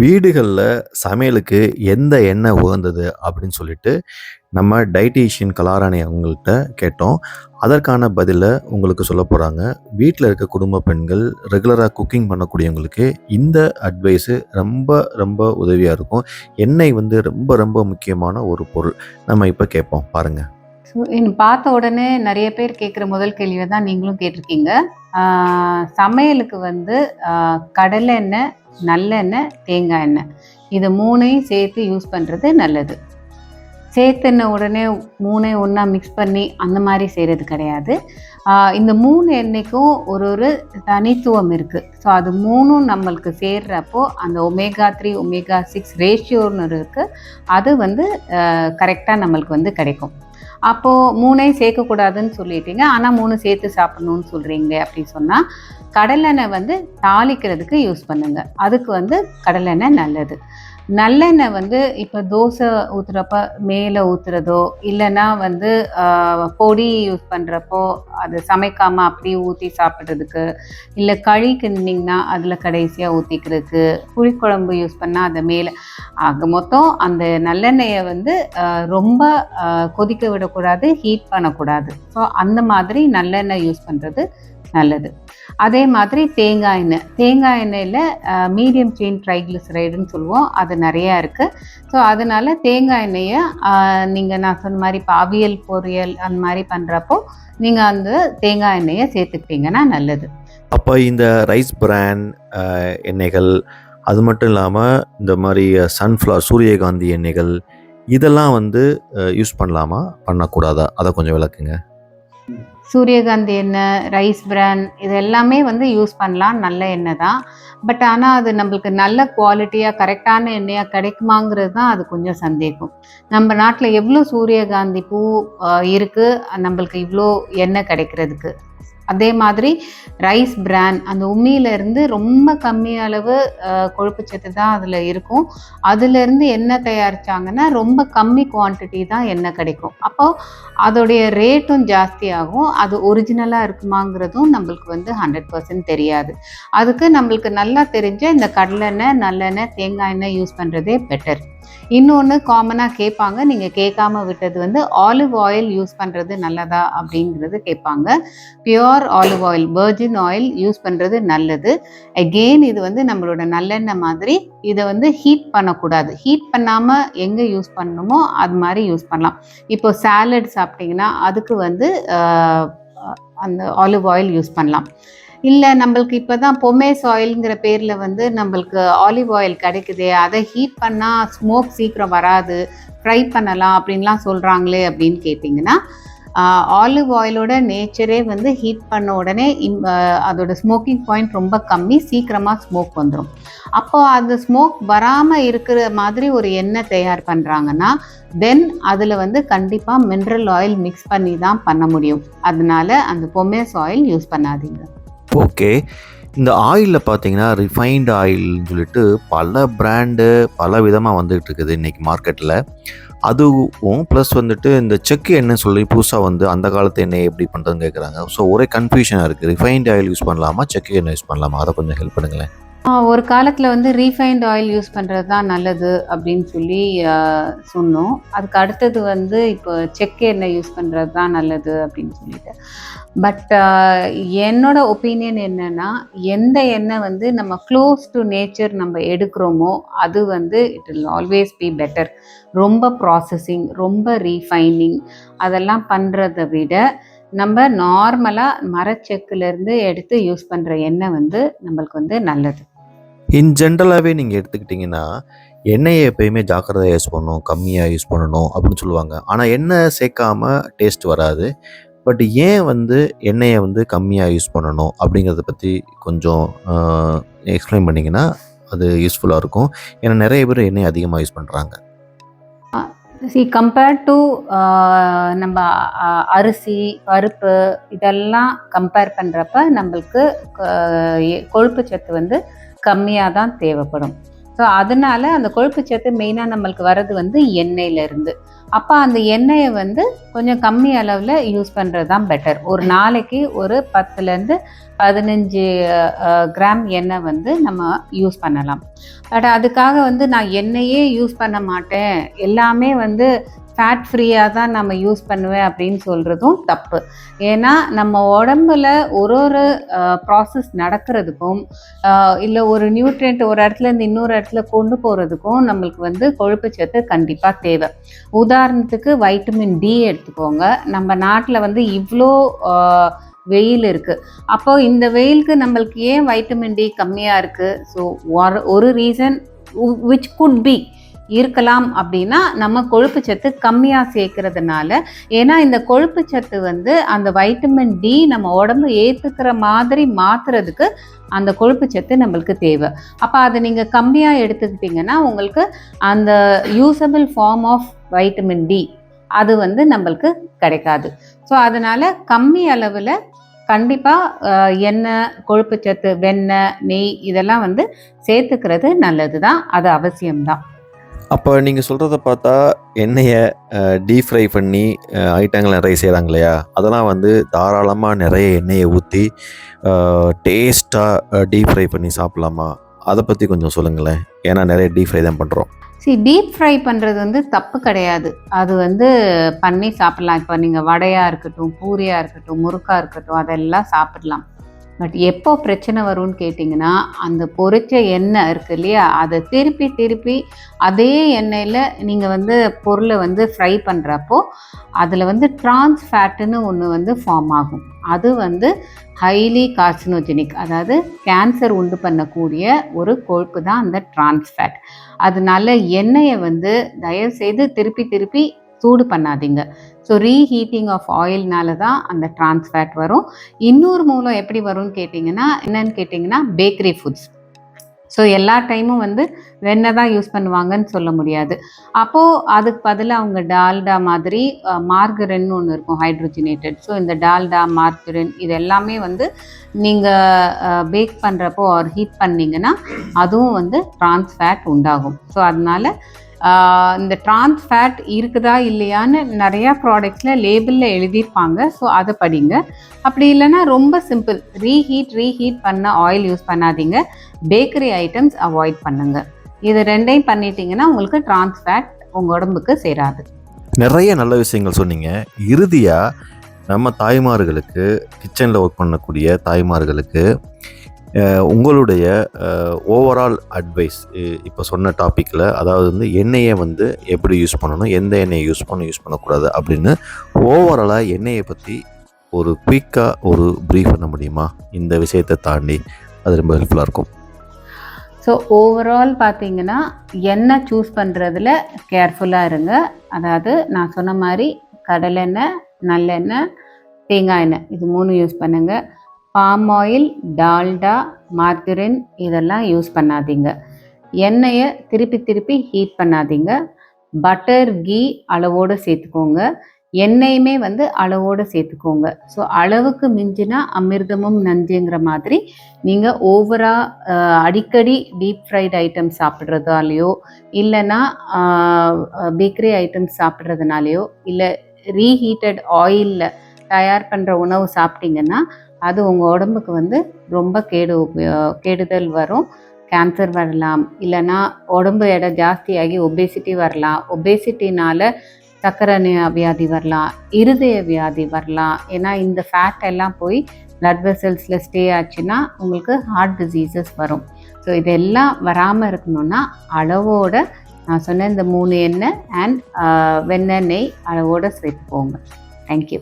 வீடுகளில் சமையலுக்கு எந்த எண்ணெய் உகந்தது அப்படின்னு சொல்லிட்டு நம்ம டைட்டீஷியன் கலாராணி அவங்கள்ட்ட கேட்டோம். அதற்கான பதிலை உங்களுக்கு சொல்ல போகிறாங்க வீட்டில் இருக்க குடும்ப பெண்கள் ரெகுலராக குக்கிங் பண்ணக்கூடியவங்களுக்கு இந்த அட்வைஸு ரொம்ப ரொம்ப உதவியாக இருக்கும். எண்ணெய் வந்து ரொம்ப ரொம்ப முக்கியமான ஒரு பொருள். நம்ம இப்போ கேட்போம். பாருங்கள் ஸோ பார்த்த உடனே நிறைய பேர் கேட்குற முதல் கேள்வியை தான் நீங்களும் கேட்டிருக்கீங்க. சமையலுக்கு வந்து கடலை எண்ணெய், நல்லெண்ணெய், தேங்காய் எண்ணெய். இது மூணையும் சேர்த்து யூஸ் பண்ணுறது நல்லது. சேர்த்தெண்ணெய் உடனே மூணே ஒன்றா மிக்ஸ் பண்ணி அந்த மாதிரி செய்கிறது கிடையாது. இந்த மூணு எண்ணெய்க்கும் ஒரு ஒரு தனித்துவம் இருக்குது ஸோ அது மூணும் நம்மளுக்கு சேர்றப்போ அந்த ஒமேகா த்ரீ ஒமேகா சிக்ஸ் ரேஷியோன்னு இருக்குது அது வந்து கரெக்டாக நம்மளுக்கு வந்து கிடைக்கும். அப்போது மூணையும் சேர்க்கக்கூடாதுன்னு சொல்லிட்டீங்க. ஆனால் மூணு சேர்த்து சாப்பிடணும்னு சொல்கிறீங்க அப்படின்னு சொன்னால் கடலெண்ணெய் வந்து தாளிக்கிறதுக்கு யூஸ் பண்ணுங்க. அதுக்கு வந்து கடலெண்ணெய் நல்லது. நல்லெண்ணெய் வந்து இப்போ தோசை ஊற்றுறப்ப மேலே ஊற்றுறதோ இல்லைன்னா வந்து பொடி யூஸ் பண்ணுறப்போ அது சமைக்காமல் அப்படியே ஊற்றி சாப்பிட்றதுக்கு இல்லை களி கிண்டிங்கன்னா அதில் கடைசியாக ஊற்றிக்கிறதுக்கு புளிக்குழம்பு யூஸ் பண்ணால் அதை மேலே ஆக மொத்தம் அந்த நல்லெண்ணெயை வந்து ரொம்ப கொதிக்க விடக்கூடாது, ஹீட் பண்ணக்கூடாது. ஸோ அந்த மாதிரி நல்லெண்ணெய் யூஸ் பண்ணுறது நல்லது. அதே மாதிரி தேங்காய் எண்ணெய். தேங்காய் எண்ணெயில் மீடியம் செயின் ட்ரைக்ளிசரைடுன்னு சொல்லுவோம். அது நிறையா இருக்கு. ஸோ அதனால் தேங்காய் எண்ணெயை நீங்கள் நான் சொன்ன மாதிரி இப்போ அவியல், பொரியல் அந்த மாதிரி பண்ணுறப்போ நீங்கள் அந்த தேங்காய் எண்ணெயை சேர்த்துக்கிட்டீங்கன்னா நல்லது. அப்போ இந்த ரைஸ் பிரான் எண்ணெய்கள், அது மட்டும் இல்லாமல் இந்த மாதிரி சன்ஃப்ளவர் சூரியகாந்தி எண்ணெய்கள், இதெல்லாம் வந்து யூஸ் பண்ணலாமா? பண்ணக்கூடாதா? அதை கொஞ்சம் விளக்குங்க. சூரியகாந்தி எண்ணெய், ரைஸ் பிரான் இது எல்லாமே வந்து யூஸ் பண்ணலாம். நல்ல எண்ணெய் தான். பட் ஆனால் அது நம்மளுக்கு நல்ல குவாலிட்டியாக கரெக்டான எண்ணெயாக கிடைக்குமாங்கிறது தான் அது கொஞ்சம் சந்தேகம். நம்ம நாட்டில் எவ்வளோ சூரியகாந்தி பூ இருக்குது நம்மளுக்கு இவ்வளோ எண்ணெய் கிடைக்கிறதுக்கு. அதே மாதிரி ரைஸ் பிரான் அந்த உம்மியிலருந்து ரொம்ப கம்மி அளவு அ கொழுப்புச்சத்து தான் அதில் இருக்கும். அதுலேருந்து எண்ணெய் தயாரித்தாங்கன்னா ரொம்ப கம்மி குவான்டிட்டி தான் எண்ணெய் கிடைக்கும். அப்போது அதோடைய ரேட்டும் ஜாஸ்தியாகும். அது ஒரிஜினலாக இருக்குமாங்கிறதும் நம்மளுக்கு வந்து 100% தெரியாது. அதுக்கு நம்மளுக்கு நல்லா தெரிஞ்ச இந்த கடலெண்ணெய், நல்லெண்ணெய், தேங்காய் எண்ணெய் யூஸ் பண்ணுறதே பெட்டர். இன்னொன்று காமனாக கேட்பாங்க. நீங்கள் கேட்காம விட்டது வந்து ஆலிவ் ஆயில் யூஸ் பண்ணுறது நல்லதா? அப்படிங்கிறது கேட்பாங்க. Pure olive oil, virgin oil use பண்ணுறது நல்லது. அகெயின் இது வந்து நம்மளோட நல்லெண்ணெய் மாதிரி இதை வந்து ஹீட் பண்ணக்கூடாது. ஹீட் பண்ணாமல் எங்கே யூஸ் பண்ணணுமோ, அது மாதிரி யூஸ் பண்ணலாம். இப்போ சாலட் சாப்பிட்டிங்கன்னா அதுக்கு வந்து அந்த ஆலிவ் ஆயில் யூஸ் பண்ணலாம். இல்லை நம்மளுக்கு இப்போ தான் பொமேஸ் ஆயில்ங்கிற பேரில் வந்து நம்மளுக்கு ஆலிவ் ஆயில் கிடைக்குதே, அதை ஹீட் பண்ணால் ஸ்மோக் சீக்கிரம் வராது. ஃப்ரை பண்ணலாம் அப்படின்லாம் சொல்கிறாங்களே அப்படின்னு கேட்டிங்கன்னா ஆலிவ் ஆயிலோட நேச்சரே வந்து ஹீட் பண்ண உடனே இம் அதோட ஸ்மோக்கிங் பாயிண்ட் ரொம்ப கம்மி. சீக்கிரமாக ஸ்மோக் வந்துடும் அப்போ அந்த ஸ்மோக் வராமல் இருக்கிற மாதிரி ஒரு எண்ணெய் தயார் பண்ணுறாங்கன்னா தென் அதில் வந்து கண்டிப்பாக மினரல் ஆயில் மிக்ஸ் பண்ணி தான் பண்ண முடியும். அதனால அந்த பொமேஸ் ஆயில் யூஸ் பண்ணாதீங்க. ஓகே. இந்த ஆயிலில் பார்த்தீங்கன்னா, ரிஃபைன்ட் ஆயில்னு சொல்லிட்டு பல பிராண்டு, பல விதமாக வந்துகிட்டு இருக்குது இன்றைக்கி மார்க்கெட்டில் அதுவும் ப்ளஸ் வந்துட்டு இந்த செக்கு எண்ணெய் சொல்லி புதுசாக வந்து அந்த காலத்து எண்ணெய் எப்படி பண்ணுறதுன்னு கேட்குறாங்க. ஸோ ஒரே கன்ஃபியூஷனாக இருக்குது ரிஃபைண்ட் ஆயில் யூஸ் பண்ணலாமா? செக்கு எண்ணெய் யூஸ் பண்ணலாமா? அதை கொஞ்சம் ஹெல்ப் பண்ணுங்களேன். ஒரு காலத்தில் வந்து ரீஃபைண்ட் ஆயில் யூஸ் பண்ணுறது தான் நல்லது அப்படின்னு சொல்லி சொன்னோம். அதுக்கு அடுத்தது வந்து இப்போ செக்கு எண்ணெய் யூஸ் பண்ணுறது தான் நல்லது அப்படின்னு சொல்லிட்டு. பட் uh, என்னோட ஒப்பீனியன் என்னன்னா, எந்த எண்ணெய் வந்து நம்ம க்ளோஸ் டூ நேச்சர் நம்ம எடுக்கிறோமோ, அது வந்து it will always be better. ரொம்ப ப்ராசஸிங், ரொம்ப ரீஃபைனிங் அதெல்லாம் பண்ணுறதை விட, நம்ம நார்மலாக மரச்செக்குலேருந்து எடுத்து யூஸ் பண்ணுற எண்ணெய் வந்து நம்மளுக்கு வந்து நல்லது. இன் ஜென்ரலாகவே நீங்கள் எடுத்துக்கிட்டிங்கன்னா எண்ணெயை எப்பயுமே ஜாக்கிரதையாக யூஸ் பண்ணணும். கம்மியாக யூஸ் பண்ணணும் அப்படின்னு சொல்லுவாங்க. ஆனால் எண்ணெய் சேர்க்காம டேஸ்ட் வராது. பட் ஏன் வந்து எண்ணெயை வந்து கம்மியாக யூஸ் பண்ணணும்? அப்படிங்கிறத பற்றி கொஞ்சம் எக்ஸ்பிளைன் பண்ணிங்கன்னா அது யூஸ்ஃபுல்லாக இருக்கும். ஏன்னா நிறைய பேர் எண்ணெய் அதிகமாக யூஸ் பண்ணுறாங்க சி கம்பேர் டூ நம்ம அரிசி, பருப்பு இதெல்லாம் கம்பேர் பண்ணுறப்ப நம்மளுக்கு எ கொழுப்பு சத்து வந்து கம்மியாக தான் தேவைப்படும். ஸோ அதனால அந்த கொழுப்பு சத்து மெயினாக நம்மளுக்கு வர்றது வந்து எண்ணெயிலேருந்து அப்போ அந்த எண்ணெயை வந்து கொஞ்சம் கம்மி அளவில் யூஸ் பண்ணுறது தான் பெட்டர் ஒரு நாளைக்கு ஒரு பத்துலேருந்து பதினஞ்சு கிராம் எண்ணெய் வந்து நம்ம யூஸ் பண்ணலாம். பட் அதுக்காக வந்து நான் எண்ணெயே யூஸ் பண்ண மாட்டேன். எல்லாமே வந்து ஃபேட் ஃப்ரீயாக தான் நம்ம யூஸ் பண்ணுவேன் அப்படின்னு சொல்கிறதும் தப்பு. ஏன்னா நம்ம உடம்புல ஒரு ஒரு ப்ராசஸ் நடக்கிறதுக்கும் இல்லை ஒரு நியூட்ரியன்ட் ஒரு இடத்துல இருந்து இன்னொரு இடத்துல கொண்டு போகிறதுக்கும் நம்மளுக்கு வந்து கொழுப்பு சத்து கண்டிப்பாக தேவை. உதாரணத்துக்கு வைட்டமின் டி எடுத்துக்கோங்க. நம்ம நாட்டில் வந்து இவ்வளோ வெயில் இருக்குது அப்போ இந்த வெயிலுக்கு நம்மளுக்கு ஏன் வைட்டமின் டி கம்மியாக இருக்குது ஸோ ஒரு ரீசன் விச் குட் பி இருக்கலாம் அப்படின்னா நம்ம கொழுப்பு சத்து கம்மியாக சேர்க்கறதுனால. ஏன்னா இந்த கொழுப்பு சத்து வந்து அந்த வைட்டமின் டி நம்ம உடம்பு ஏற்றுக்கிற மாதிரி மாற்றுறதுக்கு அந்த கொழுப்பு சத்து நம்மளுக்கு தேவை. அப்போ அதை நீங்கள் கம்மியாக எடுத்துக்கிட்டிங்கன்னா உங்களுக்கு அந்த usable form of vitamin D அது வந்து நம்மளுக்கு கிடைக்காது. ஸோ அதனால் கம்மி அளவில் கண்டிப்பாக எண்ணெய் கொழுப்புச்சத்து வெண்ணெய் நெய் இதெல்லாம் வந்து சேர்த்துக்கிறது நல்லது தான் அது அவசியம்தான். அப்போ நீங்கள் சொல்கிறத பார்த்தா எண்ணெயை டீப் ஃப்ரை பண்ணி ஐட்டங்கள் நிறைய செய்கிறாங்க இல்லையா? அதெல்லாம் வந்து தாராளமாக நிறைய எண்ணெயை ஊற்றி டேஸ்ட்டாக டீப் ஃப்ரை பண்ணி சாப்பிட்லாமா? அதை பற்றி கொஞ்சம் சொல்லுங்களேன். ஏன்னா நிறைய டீப் ஃப்ரை தான் பண்ணுறோம் சி டீப் ஃப்ரை பண்ணுறது வந்து தப்பு கிடையாது. அது வந்து பண்ணி சாப்பிட்லாம். இப்போ நீங்கள் வடையாக இருக்கட்டும் பூரியாக இருக்கட்டும் முறுக்காக இருக்கட்டும் அதெல்லாம் சாப்பிட்லாம். பட் எப்போ பிரச்சனை வரும்னு கேட்டிங்கன்னா அந்த பொரிச்ச எண்ணெய் இருக்குது இல்லையா? அதை திருப்பி திருப்பி அதே எண்ணெயில் நீங்கள் வந்து பொருளை வந்து ஃப்ரை பண்ணுறப்போ அதில் வந்து ட்ரான்ஸ் ஃபேட்டுன்னு ஒன்று வந்து ஃபார்ம் ஆகும். அது வந்து ஹைலி கார்சினோஜெனிக் அதாவது கேன்சர் உண்டு பண்ணக்கூடிய ஒரு கொழுப்பு தான் அந்த ட்ரான்ஸ்ஃபேட் அதனால எண்ணெயை வந்து தயவுசெய்து திருப்பி திருப்பி சூடு பண்ணாதீங்க. ஸோ ரீஹீட்டிங் ஆஃப் ஆயில்னால தான் அந்த ட்ரான்ஸ்ஃபேட் வரும். இன்னொரு மூலம் எப்படி வரும்னு கேட்டிங்கன்னா என்னன்னு கேட்டிங்கன்னா பேக்கரி ஃபுட்ஸ் ஸோ எல்லா டைமும் வந்து வெண்ணெய் தான் யூஸ் பண்ணுவாங்கன்னு சொல்ல முடியாது. அப்போது அதுக்கு பதிலாக அவங்க டால்டா மாதிரி மார்கரின்னு ஒன்று இருக்கும் ஹைட்ரோஜினேட்டட் ஸோ இந்த டால்டா மார்கரின் இது எல்லாமே வந்து நீங்கள் பேக் பண்ணுறப்போ ஆர் ஹீட் பண்ணிங்கன்னா அதுவும் வந்து ட்ரான்ஸ்ஃபேட் உண்டாகும். ஸோ அதனால் இந்த ட்ரான்ஸ் ஃபேட் இருக்குதா இல்லையான்னு நிறையா ப்ராடக்ட்ஸில் லேபிளில் எழுதியிருப்பாங்க. ஸோ அதை படிங்க. அப்படி இல்லைன்னா ரொம்ப சிம்பிள் ரீஹீட் ரீஹீட் பண்ண ஆயில் யூஸ் பண்ணாதீங்க. பேக்கரி ஐட்டம்ஸ் அவாய்ட் பண்ணுங்க. இது ரெண்டையும் பண்ணிட்டீங்கன்னா உங்களுக்கு ட்ரான்ஸ் ஃபேட் உங்கள் உடம்புக்கு சேராது. நிறைய நல்ல விஷயங்கள் சொன்னீங்க. இறுதியாக நம்ம தாய்மார்களுக்கு கிச்சனில் ஒர்க் பண்ணக்கூடிய தாய்மார்களுக்கு உங்களுடைய ஓவரால் அட்வைஸ் இப்போ சொன்ன டாப்பிக்கில் அதாவது வந்து எண்ணெயை வந்து எப்படி யூஸ் பண்ணணும் எந்த எண்ணெயை யூஸ் பண்ண யூஸ் பண்ணக்கூடாது அப்படின்னு ஓவராலாக எண்ணெயை பற்றி ஒரு குயிக்காக ஒரு ப்ரீஃப் பண்ண முடியுமா? இந்த விஷயத்தை தாண்டி அது ரொம்ப ஹெல்ப்ஃபுல்லாக இருக்கும். ஸோ ஓவரால் பார்த்தீங்கன்னா எண்ணெய் சூஸ் பண்ணுறதுல கேர்ஃபுல்லாக இருங்க. அதாவது நான் சொன்ன மாதிரி கடலெண்ணெய் நல்லெண்ணெய் தேங்காய் எண்ணெய் இது மூணு யூஸ் பண்ணுங்கள் பாம் ஆயில் டால்டா மாத்திரின் இதெல்லாம் யூஸ் பண்ணாதீங்க. எண்ணெயை திருப்பி திருப்பி ஹீட் பண்ணாதீங்க. பட்டர் கீ அளவோடு சேர்த்துக்கோங்க. எண்ணெயுமே வந்து அளவோடு சேர்த்துக்கோங்க. ஸோ அளவுக்கு மிஞ்சினா அமிர்தமும் நஞ்சுங்கிற மாதிரி நீங்கள் ஓவராக அடிக்கடி டீப் ஃப்ரைட் ஐட்டம் சாப்பிட்றதாலேயோ இல்லைன்னா பேக்கரி ஐட்டம் சாப்பிட்றதுனாலையோ இல்லை ரீஹீட்டட் ஆயிலில் தயார் பண்ணுற உணவு சாப்பிட்டீங்கன்னா அது உங்கள் உடம்புக்கு வந்து ரொம்ப கேடு கெடுதல் வரும். கேன்சர் வரலாம். இல்லைன்னா உடம்பு எடை ஜாஸ்தியாகி ஒபேசிட்டி வரலாம். ஒபேசிட்டினால் சக்கரை வியாதி வரலாம். இருதய வியாதி வரலாம். ஏன்னா இந்த ஃபேட் எல்லாம் போய் பிளட் வெசல்ஸில் ஸ்டே ஆச்சுன்னா உங்களுக்கு ஹார்ட் டிசீசஸ் வரும். ஸோ இதெல்லாம் வராமல் இருக்கணும்னா அளவோட நான் சொன்ன இந்த மூணு எண்ணெய் அண்ட் வெண்ணெய் நெய் அளவோடு சேர்த்துக்கோங்க. தேங்க்யூ